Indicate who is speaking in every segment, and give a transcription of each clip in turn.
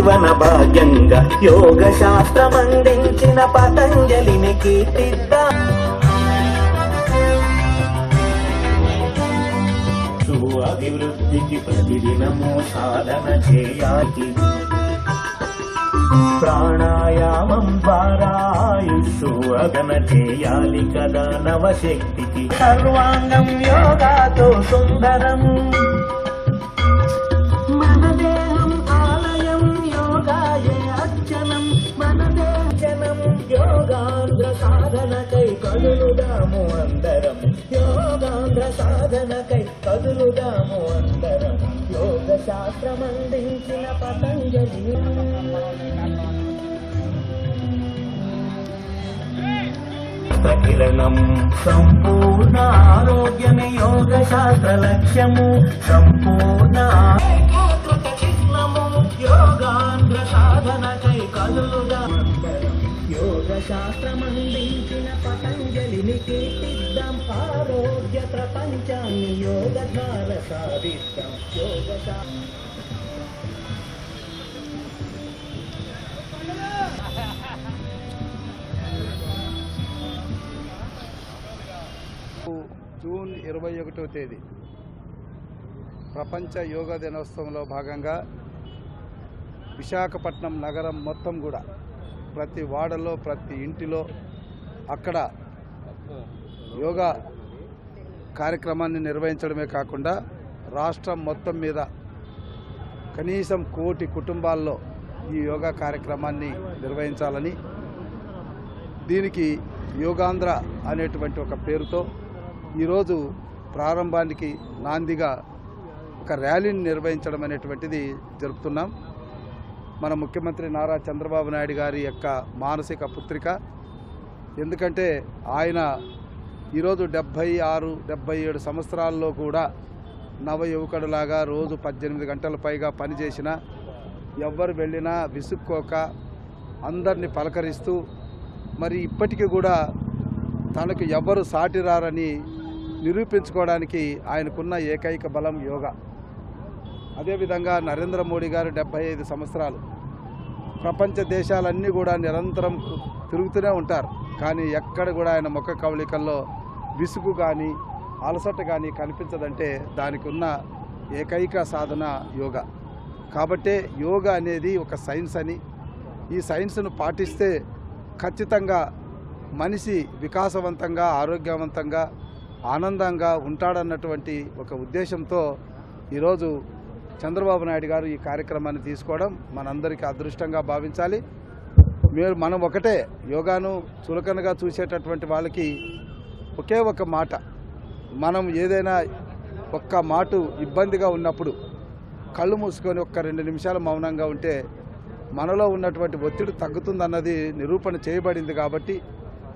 Speaker 1: జీవన భాగ్యంగా యోగ శాస్త్రమందించిన పతంజలిని కీర్తిద్దాం. అభివృద్ధికి ప్రతిదినము సాధన చేయాలి. ప్రాణాయామం ద్వారా ఆయుష్షు అగన చేయాలి కదా నవశక్తికి. సర్వాంగం యోగాతో సుందరం. కదులుదాము అందరం. యోగాంధ్ర సాధనకై కదులుదాము అందరం. యోగ శాస్త్రం అందించిన పతంజలి. కిరణం సంపూర్ణ ఆరోగ్యమే యోగ శాస్త్ర లక్ష్యము. సంపూర్ణ యోగాంధ్ర సాధనకై శాస్త్రమందించిన పతంజలిని కీర్తిద్దాం. ఆరోగ్య ప్రపంచాన్ని యోగ ద్వారా సాధిద్దాం. యోగ
Speaker 2: జూన్ ఇరవై ఒకటో తేదీ. ప్రపంచ యోగా దినోత్సవంలో భాగంగా విశాఖపట్నం నగరం మొత్తం కూడా ప్రతి వాడలో ప్రతి ఇంటిలో అక్కడ యోగా కార్యక్రమాన్ని నిర్వహించడమే కాకుండా రాష్ట్రం మొత్తం మీద కనీసం కోటి కుటుంబాల్లో ఈ యోగా కార్యక్రమాన్ని నిర్వహించాలని దీనికి యోగాంధ్ర అనేటువంటి ఒక పేరుతో ఈరోజు ప్రారంభానికి నాందిగా ఒక ర్యాలీని నిర్వహించడం అనేటువంటిది జరుపుతున్నాం. మన ముఖ్యమంత్రి నారా చంద్రబాబు నాయుడు గారి యొక్క మానసిక పుత్రిక. ఎందుకంటే ఆయన ఈరోజు డెబ్భై ఆరు డెబ్భై ఏడు సంవత్సరాల్లో కూడా నవ యువకుడులాగా రోజు పద్దెనిమిది గంటల పైగా పనిచేసిన ఎవ్వరు వెళ్ళినా విసుక్కోక అందరినీ పలకరిస్తూ మరి ఇప్పటికీ కూడా తనకు ఎవ్వరు సాటిరారని నిరూపించుకోవడానికి ఆయనకున్న ఏకైక బలం యోగా. అదేవిధంగా నరేంద్ర మోడీ గారు డెబ్బై ఐదు సంవత్సరాలు ప్రపంచ దేశాలన్నీ కూడా నిరంతరం తిరుగుతూనే ఉంటారు. కానీ ఎక్కడ కూడా ఆయన ముఖ కవళికల్లో విసుగు కానీ అలసట కానీ కనిపించదంటే దానికి ఉన్న ఏకైక సాధన యోగా. కాబట్టే యోగా అనేది ఒక సైన్స్ అని. ఈ సైన్స్ను పాటిస్తే ఖచ్చితంగా మనిషి వికాసవంతంగా ఆరోగ్యవంతంగా ఆనందంగా ఉంటాడన్నటువంటి ఒక ఉద్దేశంతో ఈరోజు చంద్రబాబు నాయుడు గారు ఈ కార్యక్రమాన్ని తీసుకోవడం మనందరికీ అదృష్టంగా భావించాలి. మీరు మనం ఒకటే యోగాను చులకనగా చూసేటటువంటి వాళ్ళకి ఒకే ఒక మాట. మనం ఏదైనా ఒక్క మాట ఇబ్బందిగా ఉన్నప్పుడు కళ్ళు మూసుకొని ఒక్క రెండు నిమిషాలు మౌనంగా ఉంటే మనలో ఉన్నటువంటి ఒత్తిడి తగ్గుతుందన్నది నిరూపణ చేయబడింది కాబట్టి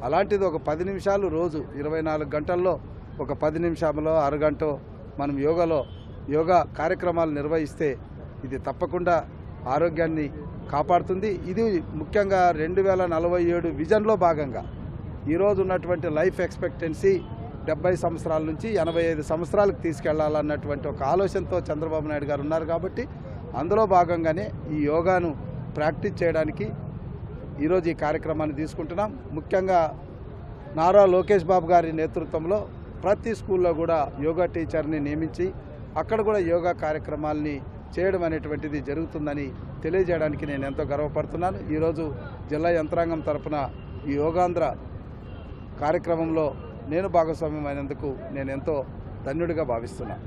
Speaker 2: అలాంటిది ఒక పది నిమిషాలు రోజు ఇరవై నాలుగు గంటల్లో ఒక పది నిమిషాలలో అరగంట మనం యోగాలో యోగా కార్యక్రమాలు నిర్వహిస్తే ఇది తప్పకుండా ఆరోగ్యాన్ని కాపాడుతుంది. ఇది ముఖ్యంగా రెండు వేల నలభై ఏడు విజన్లో భాగంగా. ఈరోజు ఉన్నటువంటి లైఫ్ ఎక్స్పెక్టెన్సీ డెబ్బై సంవత్సరాల నుంచి ఎనభై ఐదు సంవత్సరాలకు తీసుకెళ్ళాలన్నటువంటి ఒక ఆలోచనతో చంద్రబాబు నాయుడు గారు ఉన్నారు కాబట్టి అందులో భాగంగానే ఈ యోగాను ప్రాక్టీస్ చేయడానికి ఈరోజు ఈ కార్యక్రమాన్ని తీసుకుంటున్నాం. ముఖ్యంగా నారా లోకేష్ బాబు గారి నేతృత్వంలో ప్రతి స్కూల్లో కూడా యోగా టీచర్ని నియమించి అక్కడ కూడా యోగా కార్యక్రమాల్ని చేయడం అనేటువంటిది జరుగుతుందని తెలియజేయడానికి నేను ఎంతో గర్వపడుతున్నాను. ఈరోజు జిల్లా యంత్రాంగం తరపున ఈ యోగాంధ్ర కార్యక్రమంలో నేను భాగస్వామ్యం అయినందుకు నేను ఎంతో ధన్యుడిగా భావిస్తున్నాను.